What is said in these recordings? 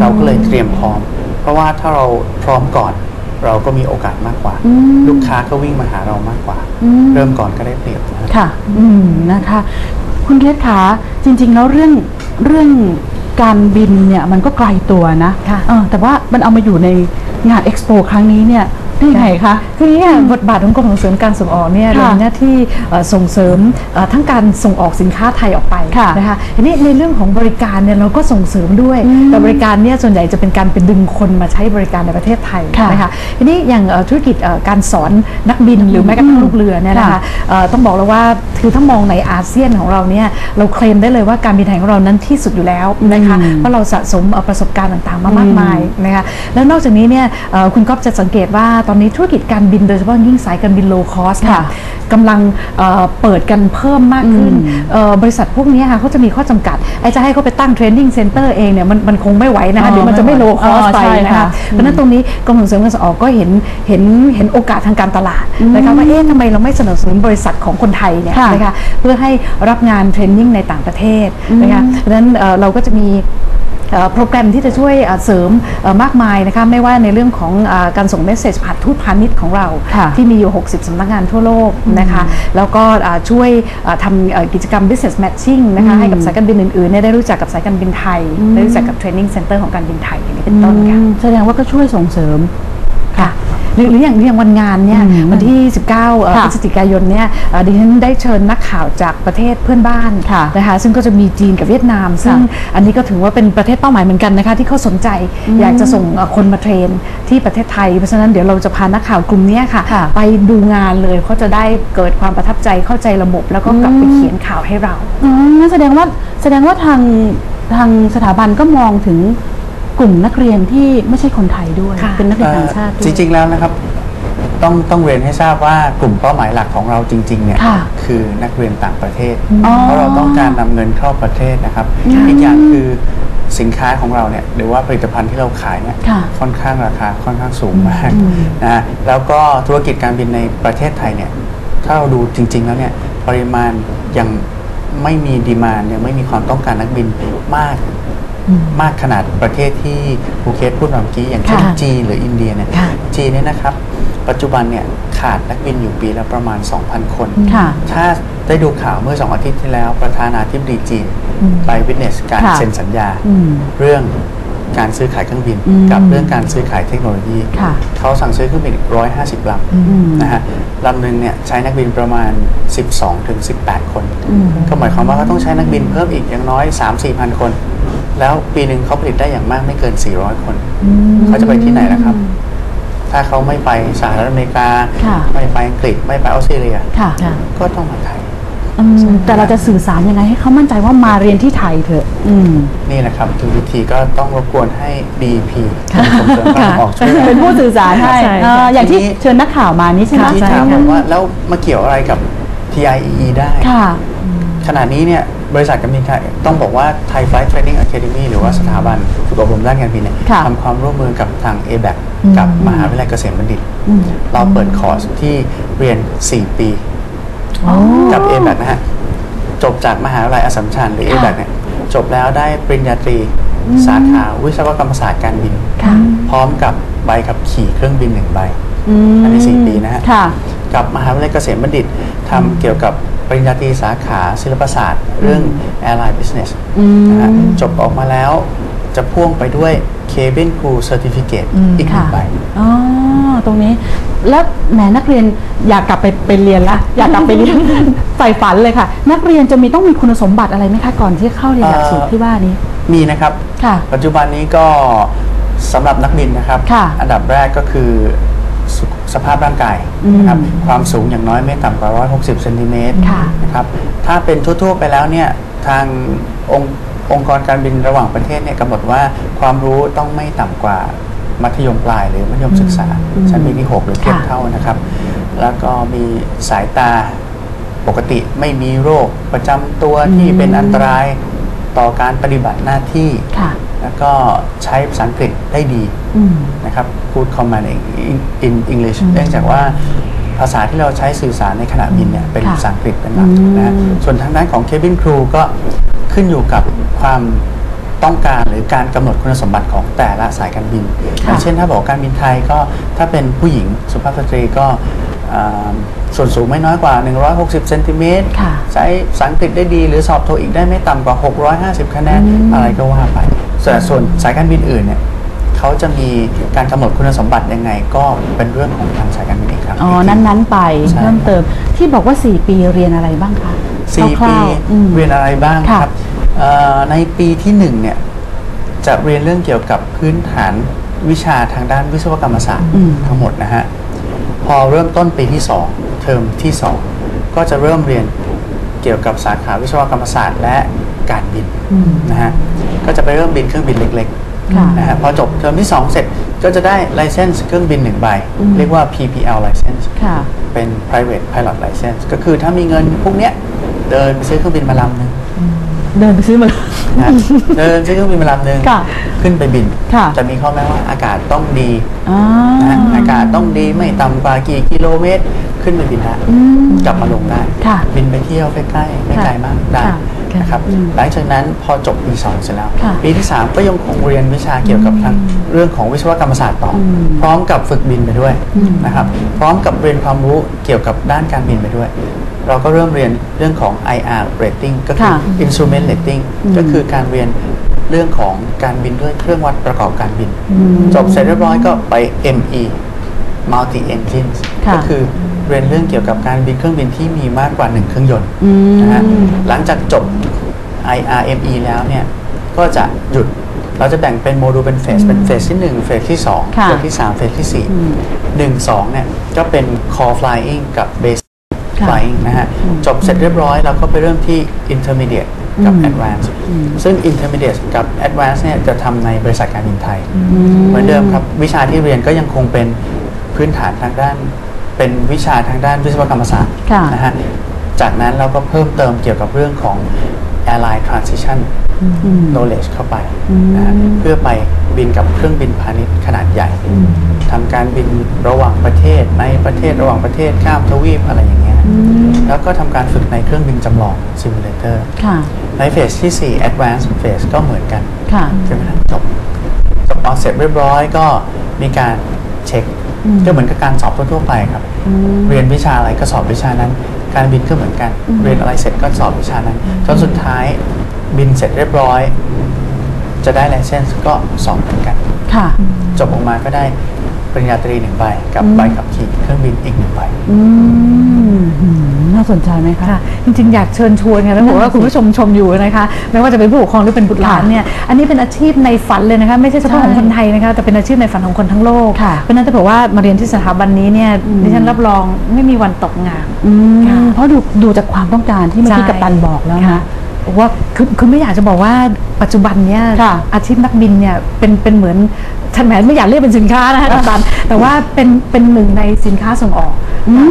เราก็เลยเตรียมพร้อม เพราะว่าถ้าเราพร้อมก่อน เราก็มีโอกาสมากกว่าอืมลูกค้าก็วิ่งมาหาเรามากกว่าอืมเริ่มก่อนก็ได้เปรียบนะครับค่ะ อืมนะคะ คุณเทศขาจริง ๆ แล้วเรื่องเรื่องการบินเนี่ยมันก็ไกลตัวนะค่ะเออแต่ว่ามันเอามาอยู่ในงานเอ็กซ์โปครั้งนี้เนี่ย ได้ยังไงคะคืออย่างนี้ค่ะบทบาทของกรมส่งเสริมการส่งออกเนี่ยค่ะเรามีหน้าที่เอ่อส่งเสริมเอ่อทั้งการส่งออกสินค้าไทยออกไปค่ะนะคะทีนี้ในเรื่องของบริการเนี่ยเราก็ส่งเสริมด้วยอืมแต่บริการเนี่ยส่วนใหญ่จะเป็นการเป็นดึงคนมาใช้บริการในประเทศไทยค่ะนะคะทีนี้อย่างเอ่อธุรกิจเอ่อการสอนนักบินหรือแม้กระทั่งลูกเรือเนี่ยนะคะค่ะเอ่อต้องบอกแล้วว่าคือถ้ามองในอาเซียนของเราเนี่ยเราเคลมได้เลยว่าการบินไทยของเรานั้นที่สุดอยู่แล้วนะคะอืมเพราะเราสะสมเอ่อประสบการณ์ต่างๆมามากมายนะคะแล้วนอกจากนี้เนี่ยเอ่อคุณก๊อฟจะสังเกตว่าตอนนี้ธุรกิจการบินโดยเฉพาะยิ่งสายการบินโลคอสค่ะกำลังเอ่อเปิดกันเพิ่มมากขึ้นอืมเอ่อบริษัทพวกนี้ค่ะเขาจะมีข้อจำกัด ไอ้จะให้เขาไปตั้งเทรนนิ่งเซ็นเตอร์เองเนี่ยมันมันคงไม่ไหวนะคะอ๋อเดี๋ยวมันจะไม่โลคอสอ๋อไปใช่นะค่ะคะเพราะฉะนั้นตรงนี้กรมส่งเสริมการส่งออกก็เห็นเห็นเห็นโอกาสทางการตลาดนะคะว่าเอ๊ะทำไมเราไม่สนับสนุนบริษัทของคนไทยเนี่ยค่ะนะคะเพื่อให้รับงานเทรนนิ่งในต่างประเทศนะคะเพราะฉะนั้นเอ่อเราก็จะมีเอ่อโปรแกรมที่จะช่วยเอ่อเสริมเอ่อมากมายนะคะไม่ว่าในเรื่องของเออการส่งเมสเซจผ่านทูตพาณิชย์ของเราค่ะที่มีอยู่ 60 สำนักงานทั่วโลกนะคะ แล้วก็เอ่อช่วยเอ่อทำเอ่อกิจกรรม business matching นะคะให้กับสายการบินอื่นๆเนี่ยได้รู้จักกับสายการบินไทย ได้รู้จักกับ training center ของการบินไทยอย่างนี้เป็นต้นค่ะอืมแสดงว่าก็ช่วยส่งเสริมค่ะ หรือหรืออย่างหรืออย่างวันงานเนี่ยอืมวันที่ 19เอ่อค่ะพฤศจิกายนเนี่ยเอ่อดิฉันได้เชิญนักข่าวจากประเทศเพื่อนบ้านค่ะนะคะซึ่งก็จะมีจีนกับเวียดนามซึ่งอันนี้ก็ถือว่าเป็นประเทศเป้าหมายเหมือนกันนะคะที่เขาสนใจอยากจะส่งเอ่อคนมาเทรนที่ประเทศไทย เพราะฉะนั้นเดี๋ยวเราจะพานักข่าวกลุ่มเนี้ยค่ะค่ะ ไปดูงานเลยเขาจะได้เกิดความประทับใจเข้าใจระบบ แล้วก็กลับไปเขียนข่าวให้เราอืมงั้นแสดงว่าแสดงว่าทางทางสถาบันก็มองถึง กลุ่มนักเรียนที่ไม่ใช่คนไทยด้วย ค่ะ เป็นนักเรียนต่างชาติด้วย จริงๆแล้วนะครับต้องต้องเรียนให้ทราบว่ากลุ่มเป้าหมายหลักของเราจริงๆเนี่ยค่ะคือนักเรียนต่างประเทศ อ๋อเพราะเราต้องการนำเงินเข้าประเทศนะครับ อีกอย่างคือสินค้าของเราเนี่ยหรือว่าผลิตภัณฑ์ที่เราขายเนี่ยค่ะค่อนข้างราคาค่อนข้างสูงมากนะแล้วก็ธุรกิจการบินในประเทศไทยเนี่ยถ้าเราดูจริง ๆ แล้วเนี่ยปริมาณยังไม่มีดีมานยังไม่มีความต้องการนักบินมาก มากขนาดประเทศที่ภูเก็ตพูดมาเมื่อกี้อย่างเช่นค่ะจีนหรืออินเดียเนี่ยค่ะจีนเนี่ยนะครับ ปัจจุบันเนี่ยขาดนักบินอยู่ปีละประมาณ 2,000 คน ค่ะ ถ้าได้ดูข่าวเมื่อสองอาทิตย์ที่แล้ว ประธานาธิบดีจีนไปวิทเนสการค่ะ เซ็นสัญญา อืม เรื่องการซื้อขายเครื่องบิน อืม กับเรื่องการซื้อขายเทคโนโลยี ค่ะ เขาสั่งซื้อเครื่องบินอีก150ลอืมำนะฮะลำหนึ่งเนี่ยใช้นักบินประมาณ 12ถึง18 คน อืม ก็หมายความว่าเขาต้องใช้นักบินเพิ่มอีกอย่างน้อย 3-4พันคน แล้วปีหนึ่งเขาผลิตได้อย่างมากไม่เกิน 400 คน เขาจะไปที่ไหนล่ะครับ ถ้าเขาไม่ไปสหรัฐอเมริกาค่ะไม่ไปอังกฤษไม่ไปออสเตรเลียค่ะก็ต้องมาไทยอืมแต่เราจะสื่อสารยังไงให้เขามั่นใจว่ามาเรียนที่ไทยเถอะอืมนี่แหละครับคือวิธีก็ต้องรบกวนให้ DP ส่งเสริมการส่งออกช่วยเป็นผู้สื่อสารให้ใช่เอ่ออย่างที่ทีนี้เชิญนักข่าวมานี่ใช่ไหมที่ถามผมว่าแล้วมาเกี่ยวอะไรกับ TIEE ได้ค่ะขณะนี้เนี่ย บริษัทการบินไทยต้องบอกว่า Thai Flight Training Academy หรือว่าสถาบันฝึกอบรมด้านการบินเนี่ยค่ะทำความร่วมมือกับทาง a b a c กับมหาวิทยาลัยเกษมบัณฑิต อืม เราเปิดคอร์สที่เรียน 4 ปี อ๋อ กับ a b a c นะฮะ จบจากมหาวิทยาลัยอัสสัมชัญหรือ a b a c เนี่ยจบแล้วได้ปริญญาตรีสาขาวิศวกรรมศาสตร์การบิน ค่ะพร้อมกับใบขับขี่เครื่องบินหนึ่งใบอืมอันนี้สี่ปีนะฮะ ค่ะ กับมหาวิทยาลัยเกษมบัณฑิตทำเกี่ยวกับปริญญาตรีสาขาศิลปศาสตร์ เรื่อง Airline Business อืมนะฮะจบออกมาแล้วจะพ่วงไปด้วย Cabin Crew Certificate อีกหนึ่ค่ะงใบอ๋อ ตรงนี้แล้วแหมนักเรียนอยากกลับไปไปเรียนละ อยากกลับไปเรียนใฝ่ฝันเลยค่ะ นักเรียนจะมีต้องมีคุณสมบัติอะไรไหมคะ ก่อนที่จะเข้าเรียนหลักสูตรที่ว่านี้ มีนะครับค่ะปัจจุบันนี้ก็สำหรับนักบินนะครับค่ะอันดับแรกก็คือ สุขสภาพร่างกายนะครับความสูงอย่างน้อยไม่ต่ำกว่า 160เซนติเมตรค่ะนะครับถ้าเป็นทั่ว ๆ ไปแล้วเนี่ยทางองค์องค์กรการบินระหว่างประเทศเนี่ยกำหนดว่าความรู้ต้องไม่ต่ำกว่ามัธยมปลายหรือมัธยมศึกษา ชั้นปีที่ 6 หรือเทียบค่ะเท่านะครับ แล้วก็มีสายตาปกติไม่มีโรคประจำตัวที่เป็นอันตรายต่อการปฏิบัติหน้าที่ค่ะ แล้วก็ใช้ภาษาอังกฤษได้ดีอืมนะครับพูด command in in English เนื่องจากว่าภาษาที่เราใช้สื่อสารในขณะบินเนี่ยเป็นค่ะภาษาอังกฤษเป็นหลักอืมนะฮะส่วนทางด้านของ cabin crew ก็ขึ้นอยู่กับความต้องการหรือการกำหนดคุณสมบัติของแต่ละสายการบินอย่างเช่นถ้าบอกการบินไทยก็ถ้าเป็นผู้หญิงสุภาพสตรีก็อ่า ส่วนสูงไม่น้อยกว่า 160เซนติเมตรค่ะใช้ภาษาอังกฤษได้ดี หรือสอบโทอีกได้ไม่ต่ำกว่า 650 คะแนนอะไรก็ว่าไปส่วนส่วนสายการบินอื่นเนี่ยเขาจะมีการกำหนดคุณสมบัติยังไง ก็เป็นเรื่องของทางสายการบินอีกครับอ๋อนั้นๆไปใช่เพิ่มเติมที่บอกว่า 4 ปีเรียนอะไรบ้างคะสี่คปีร่าวๆอืมเรียนอะไรบ้างค่ะครับเอ่อในปีที่หนึ่งเนี่ยจะเรียนเรื่องเกี่ยวกับพื้นฐานวิชาทางด้านวิศวกรรมศาสตร์อืมทั้งหมดนะฮะ พอเริ่มต้นปีที่ 2 เทอมที่ 2 ก็จะเริ่มเรียนเกี่ยวกับสาขาวิศวกรรมศาสตร์และการบินนะฮะก็จะไปเริ่มบินเครื่องบินเล็กค่ะๆนะฮะพอจบเทอมที่ 2 เสร็จก็จะได้ไลเซนส์เครื่องบินหนึ่งใบ เรียกว่า PPL license ค่ะเป็น private pilot license ก็คือถ้ามีเงินพวกเนี้ยเดินไปซื้อเครื่องบินมาลำหนึ่งเดินไปซื้อมา เลยนะเดินซื้อเครื่องบินมาลำหนึ่งค่ะขึ้นไปบิน ค่ะ จะมีข้อแม้ว่าอากาศต้องดีอ่านะฮะอากาศต้องดีไม่ต่ำกว่ากี่กิโลเมตร ขึ้นไปบินได้อืมกลับมาลงได้ค่ะบินไปเที่ยวใกล้ๆไม่ไกลมากได้ค่ะ นะครับอืมหลังจากนั้นพอจบปีสองเสร็จแล้วค่ะปีที่ 3 ก็ยังคงเรียนวิชาเกี่ยวกับทางเรื่องของวิศวกรรมศาสตร์ต่ออมพร้อมกับฝึกบินไปด้วยนะครับพร้อมกับเรียนความรู้เกี่ยวกับด้านการบินไปด้วย เราก็เริ่มเรียนเรื่องของ IR rating ก็คือค่ะ instrument rating ก็คือการเรียนเรื่องของการบินด้วยเครื่องวัดประกอบการบิน จบเสร็จเรียบร้อยก็ไป ME multi engines ค่ะก็คือ เรียนเรื่องเกี่ยวกับการบินเครื่องบินที่มีมากกว่าหนึ่งเครื่องยนต์อืมนะฮะหลังจากจบ IRME แล้วเนี่ยก็จะหยุดเราจะแบ่งเป็นโมดูลเป็นเฟสเป็นเฟสที่1เฟสที่2ค่ะเฟสที่3เฟสที่4 1 2เนี่ยก็เป็น core flying กับ base ค่ะ flying นะฮะจบเสร็จเรียบร้อยเราก็ไปเริ่มที่ intermediate กับอืม advanced ซึ่ง intermediate กับ advanced เนี่ยจะทำในบริษัทการบินไทย เหมือนเดิมครับ วิชาที่เรียนก็ยังคงเป็นพื้นฐานทางด้าน เป็นวิชาทางด้านวิศวกรรมศาสตร์ค่ะนะฮะจากนั้นเราก็เพิ่มเติมเกี่ยวกับเรื่องของ airline transition knowledge เข้าไปนะฮะเพื่อไปบินกับเครื่องบินพาณิชย์ขนาดใหญ่ทำการบินระหว่างประเทศในประเทศระหว่างประเทศข้ามทวีปอะไรอย่างเงี้ยแล้วก็ทำการฝึกในเครื่องบินจำลอง simulator ค่ะ ในเฟสที่ 4 advanced phase ก็เหมือนกัน ค่ะ ใช่ไหมครับจบจบเอาเสร็จเรียบร้อยก็มีการเช็ค ก็เหมือนกับการสอบทั่วๆไปครับ เรียนวิชาอะไรก็สอบวิชานั้น การบินก็เหมือนกัน เรียนอะไรเสร็จก็สอบวิชานั้นจนสุดท้ายบินเสร็จเรียบร้อย จะได้ไลเซนส์ก็สอบเหมือนกันค่ะจบออกมาก็ได้ปริญญาตรีหนึ่งใบกับใบขับขี่เครื่องบินอีกหนึ่งใบอืมอืม น่าสนใจไหมคะค่ะจริงๆ อยากเชิญชวนค่ะแล้วบอกว่าคุณผู้ชมชมอยู่นะคะ ไม่ว่าจะเป็นผู้ปกครองหรือเป็นบุตรหลานเนี่ย อันนี้เป็นอาชีพในฝันเลยนะคะ ไม่ใช่เฉพาะของคนไทยนะคะ แต่เป็นอาชีพในฝันของคนทั้งโลกค่ะเพราะฉะนั้นถ้าเผื่อว่ามาเรียนที่สถาบันนี้เนี่ย ดิฉันรับรองไม่มีวันตกงานอืมค่ะเพราะดูดูจากความต้องการที่เมื่อกี้ใช่กัปตันบอกแล้วนะค่ะบอกว่าคือคือไม่อยากจะบอกว่าปัจจุบันเนี่ยค่ะอาชีพนักบินเนี่ยเป็นเป็นเหมือน ฉันแหมไม่อยากเรียกเป็นสินค้านะคะกัปตันแต่ว่าเป็นเป็นหนึ่งในสินค้าส่งออก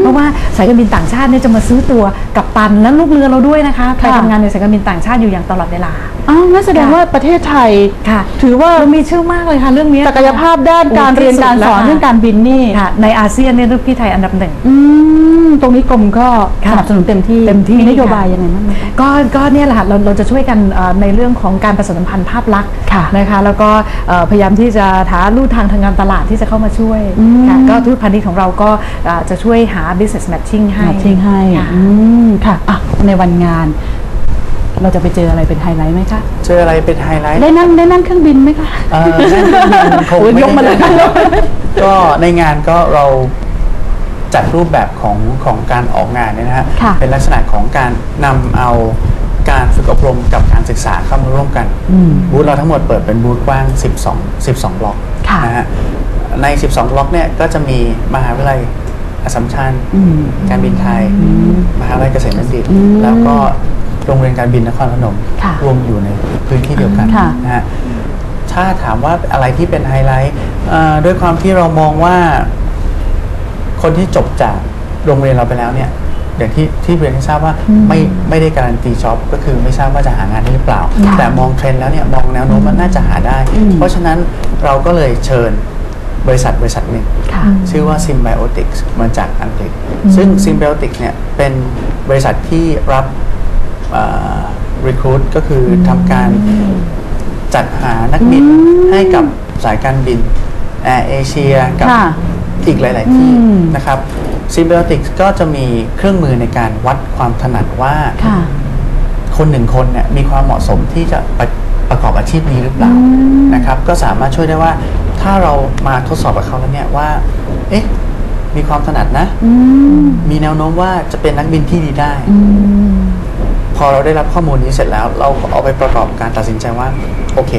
เพราะว่าสายการบินต่างชาติเนี่ยจะมาซื้อตัวกัปตันและลูกเรือเราด้วยนะคะไปค่ะทำงานในสายการบินต่างชาติอยู่อย่างตลอดเวลาอ้าวนั่นแสดงค่ะว่าประเทศไทยค่ะถือว่าเรามีชื่อมากเลยค่ะเรื่องนี้ศักยภาพด้านการโอ้เรียนที่สุดการสอนแล้วค่ะเรื่องการบินนี่ค่ะในอาเซียนเนี่ยที่ไทยอันดับหนึ่งอืมตรงนี้กรมก็สค่ะนับสนุนเต็มที่เต็มที่มีนโยค่ะบายยังไงบ้างไหมคะก็ก็เนี่ยแหละค่ะเราเราจะช่วยกันเอ่อในเรื่องของการประชาสัมพันธ์ภาพลักษณ์ค่ะนะคะแล้วก็เอ่อพยายามที่จะหาลู่ทางทางการตลาดที่จะเข้ามาช่วยอืมค่ะก็ทูตพาณิชย์ของเราก็เอ่อจะช่วยหา business matching ให้มาทิ้งให้ค่ะอืมค่ะอะในวันงานเราจะไปเจออะไรเป็นไฮไลท์ไหมคะ เจออะไรเป็นไฮไลท์ ได้นั่งได้นั่งเครื่องบินไหมคะเอ่อนั่นคงโอ้ยไม่ยกมาเลยก็ในงานก็เราจัดรูปแบบของของการออกงานเนี่ยนะฮะค่ะเป็นลักษณะของการนำเอา การฝึกอบรมกับการศึกษาเข้ามาร่วมกัน บูธเราทั้งหมดเปิดเป็นบูธกว้าง 12 12บล็อกค่ะนะฮะใน 12บล็อกเนี่ยก็จะมีมหาวิทยาลัยอัสสัมชัญอืมการบินไทย มหาวิทยาลัยเกษตรบัณฑิตอืมแล้วก็โรงเรียนการบินนครพนมค่ะรวมอยู่ในพื้นที่เดียวกันค่ะนะฮะถ้าถามว่าอะไรที่เป็นไฮไลท์เอ่อด้วยความที่เรามองว่า คนที่จบจากโรงเรียนเราไปแล้วเนี่ย อย่างที่ที่เรียนให้ทราบว่าไม่ไม่ได้การันตีจ็อบก็คือไม่ทราบว่าจะหางานได้หรือเปล่าค่ะแต่มองเทรนด์แล้วเนี่ยมองแนวโน้มมันน่าจะหาได้อืมเพราะฉะนั้นเราก็เลยเชิญบริษัทบริษัทหนึ่งค่ะชื่อว่า Symbiotics มาจากอังกฤษ ซึ่ง Symbiotics เนี่ยเป็นบริษัทที่รับเอ่อ recruit ก็คือทำการจัดหานักบินให้กับสายการบินแอร์เอเชียกับค่ะอีกหลาย ๆ ที่อืมนะครับ Symbiotics ก็จะมีเครื่องมือในการวัดความถนัดว่า ค่ะ คนหนึ่งคนเนี่ยมีความเหมาะสมที่จะประประกอบอาชีพนี้หรือเปล่านะครับ ก็สามารถช่วยได้ว่า ถ้าเรามาทดสอบกับเขาแล้วเนี่ยว่า เอ๊ะ มีความถนัดนะ อืมมีแนวโน้มว่าจะเป็นนักบินที่ดีได้ อืม พอเราได้รับข้อมูลนี้เสร็จแล้ว เราก็เอาไปประกอบการตัดสินใจว่า โอเค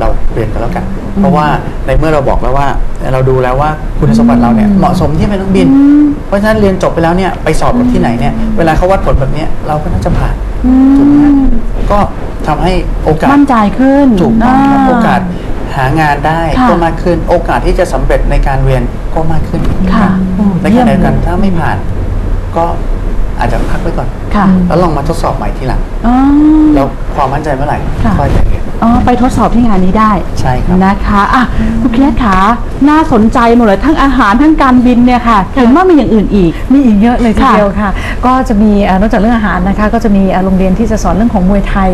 เราเรียนกันแล้วกัน เพราะว่าในเมื่อเราบอกแล้วว่า เราดูแล้วว่าคุณสมบัติเราเนี่ยเหมาะสมที่เป็นนักบิน เพราะฉะนั้นเรียนจบไปแล้วเนี่ยไปสอบกับที่ไหนเนี่ยเวลาเขาวัดผลแบบเนี้ยเราก็น่าจะผ่านถูกไหมฮะก็ทำให้โอกาสมั่นใจขึ้นถูกต้องครับาโอกาสหางานได้ค่ะก็มากขึ้น โอกาสที่จะสำเร็จในการเรียนก็มากขึ้นค่ะโอ้ในขณะเดียวกันถ้าไม่ผ่านก็ อาจจะพักไว้ก่อน ค่ะ แล้วลองมาทดสอบใหม่ทีหลัง อ๋อ แล้วความมั่นใจเมื่อไหร่ค่ะ ค่อยไปเรียน อ๋อ ไปทดสอบที่งานนี้ได้ใช่ครับ นะคะอะคุณเครียดขาน่าสนใจหมดเลยทั้งอาหารทั้งการบินเนี่ยค่ะเห็นว่ามีอย่างอื่นอีก มีอีกเยอะเลยทีค่ะเดียวค่ะ ก็จะมีเอ่อนอกจากเรื่องอาหารนะคะ ก็จะมีเอ่อโรงเรียนที่จะสอนเรื่องของมวยไทย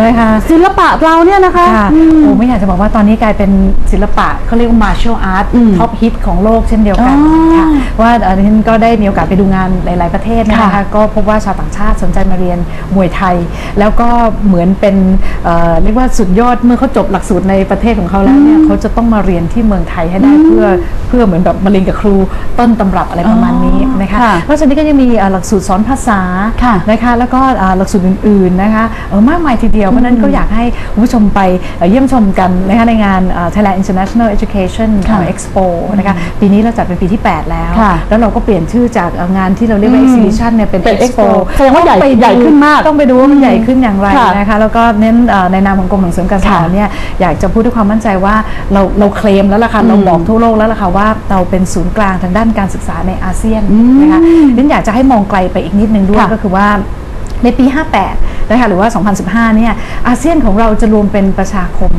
นะคะศิลปะเราเนี่ยนะคะค่ะอืม โอ้ไม่อยากจะบอกว่าตอนนี้กลายเป็นศิลปะเขาเรียกว่า martial art อืมท็อปฮิตของโลกเช่นเดียวกันอ๋อค่ะว่าเอ่อดิฉันก็ได้มีโอกาสไปดูงานหลาย ๆ ประเทศนะคะค่ะก็พบว่าชาวต่างชาติสนใจมาเรียนมวยไทย แล้วก็เหมือนเป็นเอ่อเรียกว่าสุดยอดเมื่อเขาจบหลักสูตรในประเทศของเขาแล้วเนี่ยเขาจะต้องมาเรียนที่เมืองไทยให้ได้เพื่อเพื่อเหมือนแบบมาเรียนกับครูต้นตำรับอะไรประมาณนี้นะคะค่ะ นอกจากนี้ก็ยังมีเอ่อหลักสูตรสอนภาษาค่ะ นะคะแล้วก็อ่าหลักสูตรอื่น ๆ นะคะเอ่อมากมายทีเดียวเพราะฉะนั้นก็อยากให้คุณผู้ชมไปเอ่อเยี่ยมชมกันนะคะในงานอ่า Thailand International Education ค่ะ Expo นะคะปีนี้เราจัดเป็นปีที่ 8 แล้วค่ะแล้วเราก็เปลี่ยนชื่อจากเอ่องานที่เราเรียกว่าอืม exhibition เนี่ยเป็นเป็น Expo Expo แสดงว่าใหญ่ต้องไปดูใหญ่ขึ้นมาก ต้องไปดูว่ามันใหญ่ขึ้นอย่างไรค่ะนะคะแล้วก็เน้นเอ่อในนามของกรมส่งเสริมการศึกษาค่ะเนี่ยอยากจะพูดด้วยความมั่นใจว่าเราเราเคลมแล้วล่ะค่ะเราบอกทั่วโลกแล้วล่ะค่ะว่าเราเป็นศูนย์กลางทางด้านการศึกษาในอาเซียนนะคะดังนั้นอยากจะให้มองไกลไปอีกนิดนึงด้วยค่ะก็คือว่าในปี 58 นะคะหรือว่า 2015 เนี่ยอาเซียนของเราจะรวมเป็นประชาคม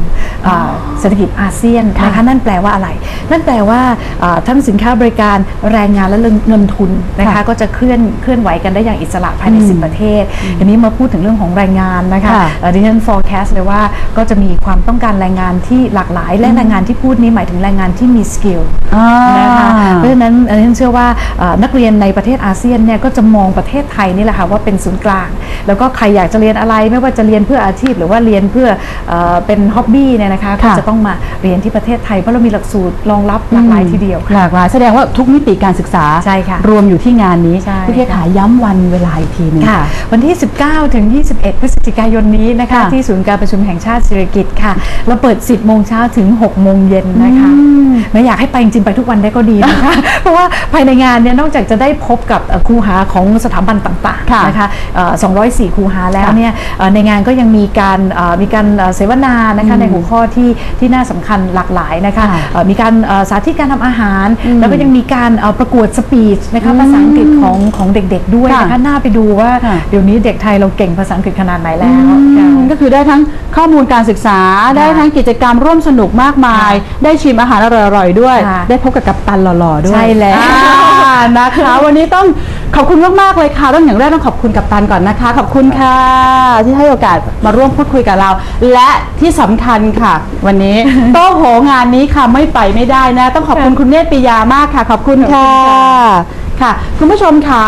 อ่าเศรษฐกิจอาเซียนนะคะนั่นแปลว่าอะไร นั่นแปลว่าอ่าทั้งสินค้าบริการแรงงานและเงินทุนนะคะค่ะก็จะเคลื่อนเคลื่อนไหวกันได้อย่างอิสระภายใน 10 ประเทศทีนี้มาพูดถึงเรื่องของแรงงานนะคะค่ะเอ่อดิฉัน forecast เลยว่าก็จะมีความต้องการแรงงานที่หลากหลาย และแรงงานที่พูดนี้หมายถึงแรงงานที่มีสกิลอ่านะคะเพราะฉะนั้นอันนี้เชื่อว่าเอ่อนักเรียนในประเทศอาเซียนเนี่ยก็จะมองประเทศไทยนี่แหละค่ะว่าเป็นศูนย์กลาง แล้วก็ใครอยากจะเรียนอะไรไม่ว่าจะเรียนเพื่ออาชีพ หรือว่าเรียนเพื่อเออเป็นฮ็อบบี้เนี่ยนะคะก็ค่ะจะต้องมาเรียนที่ประเทศไทยเพราะเรามีหลักสูตรรองรับหลากหลายทีเดียวหค่ะลากหลายแสดงว่าทุกมิติการศึกษาใช่ค่ะรวมอยู่ที่งานนี้ใช่พี่เคขาย้ำวันเวลาอีกทีหนึงค่ะวันที่ 19 ถึง 21 พฤศจิกายนนี้นะคะค่ะที่ศูนย์การประชุมแห่งชาติสิริกิติ์ค่ะเราเปิด 10 โมงเช้าถึง 6 โมงเย็นนะคะไม่อยากให้ไปจริงๆไปทุกวันได้ก็ดีนะคะเพราะว่าภายในงานเนี่ยนอกจากจะได้พบกับเอ่อครูหาของสถาบันต่างค่ะๆนะคะเอ่อ204 ครูหาแล้วค่ะเนี่ยเอ่อในงานก็ยังมีการเอ่อมีการเอ่อเสวนานะคะในหัวข้อที่ที่น่าสำคัญหลากหลายนะคะค่ะเอ่อมีการเอ่อสาธิตการทำอาหาร แล้วก็ยังมีการเอ่อประกวดสปีชนะคะภาษาอังกฤษของของเด็กๆด้วยนะคะค่ะน่าไปดูว่าค่ะเดี๋ยวนี้เด็กไทยเราเก่งภาษาอังกฤษขนาดไหนแล้วอืค่ะมก็คือได้ทั้งข้อมูลการศึกษา ได้ทั้งกิจกรรมร่วมสนุกมากมาย ได้ชิมอาหารอร่อยๆด้วยค่ะได้พบกับกัปตันหล่อๆด้วยใช่แล้วอ่านะคะวันนี้ต้อง ขอบคุณมากๆเลยค่ะต้องอย่างแรกต้องขอบคุณกัปตันก่อนนะคะ ขอบคุณค่ะ ที่ให้โอกาสมาร่วมพูดคุยกับเรา และที่สำคัญค่ะ วันนี้ โต๊ะโหงานนี้ค่ะไม่ไปไม่ได้นะ ต้องขอบคุณคุณเนตรปิยามากค่ะ ขอบคุณค่ะค่ะ คุณผู้ชมค่ะ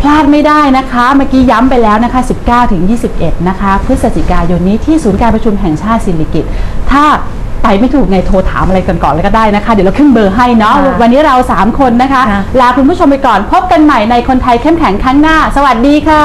พลาดไม่ได้นะคะ เมื่อกี้ย้ำไปแล้วนะคะ 19ถึง21 นะคะ พฤศจิกายนนี้ที่ศูนย์การประชุมแห่งชาติสิริกิติ์ถ้า ไปไม่ถูกในโทรถามอะไรกันก่อนเลยก็ได้นะคะ เดี๋ยวเราขึ้นเบอร์ให้เนาะค่ะวันนี้เรา 3 คนนะคะ ค่ะ ลาคุณผู้ชมไปก่อนพบกันใหม่ในคนไทยเข้มแข็งครั้งหน้า สวัสดีค่ะ